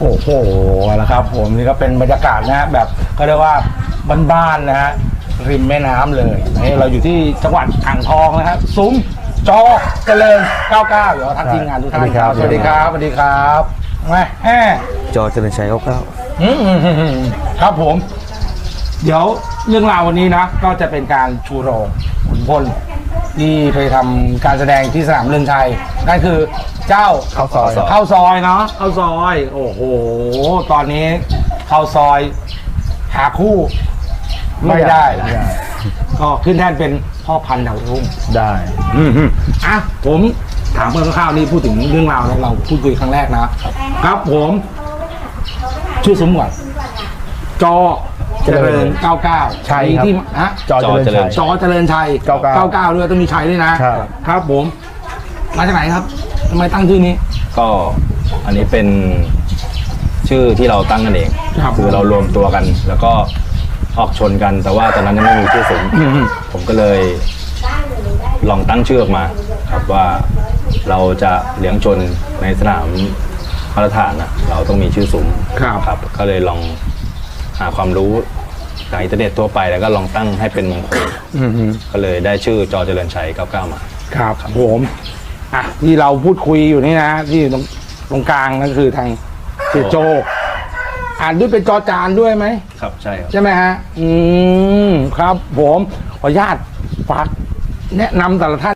โอ้โหแล้วครับ ผมนี่ก็เป็นบรรยากาศนะฮะแบบก็เรียกว่าบ้านๆนะฮะริมแม่น้ำเลยนี่เราอยู่ที่จังหวัดอ่างทองนะครับซุ้มจอเจริญ 99เดี๋ยวทางทีมงานทุกท่านครับสวัสดีครับสวัสดีครับแม่แม่จอเจริญชัยเก้า อืมครับผม เดี๋ยวเรื่องราววันนี้นะ ก็จะเป็นการชูโรงขุนพล ที่เคยทำการแสดงที่สนามเรือนชัยนั่นคือเจ้าเข้าซอยเข้าซอยเนาะเข้าซอย โอ้โห ตอนนี้เข้าซอย หาคู่ไม่ได้ไม่ได้ ก็ขึ้นแท่นเป็นพ่อพันธุ์ดาวรุ่ง ได้ อืมอะผมถามเพื่อนข้าวๆนี่พูดถึงเรื่องราวแล้วเราพูดคุยครั้งแรกนะครับผมชื่อสมหวังจอ เจริญ 99ใช่ครับมีที่ฮะจอเจริญชัย จอเจริญชัย99 99ด้วยต้องมีชัยด้วยนะครับ ครับผมมาจากไหนครับทำไมตั้งชื่อนี้ ก็อันนี้เป็นชื่อที่เราตั้งกันเองครับคือเรารวมตัวกัน แล้วก็ออกชนกัน แต่ว่าตอนนั้นยังไม่มีชื่อเสียงอืม ผมก็เลยลองตั้งชื่อออกมา ครับว่าเราจะเลี้ยงชนในสนามมาตรฐานนะเราต้องมีชื่อสูงครับครับก็เลยลอง หาความรู้จากอินเทอร์เน็ตทั่วไปแล้วก็ลองตั้งให้เป็นมงคลอืมอืมก็เลยได้ชื่อจอเจริญชัย99มา ครับผมอะที่เราพูดคุยอยู่นี่นะที่อยู่ตรงตรงกลางนั่นคือทางเสียโจ อ่านด้วยเป็นจอจานด้วยไหม ครับใช่ครับ ใช่ไหมฮะ อืม ครับผม ขออนุญาตฝากแนะนำแต่ละท่าน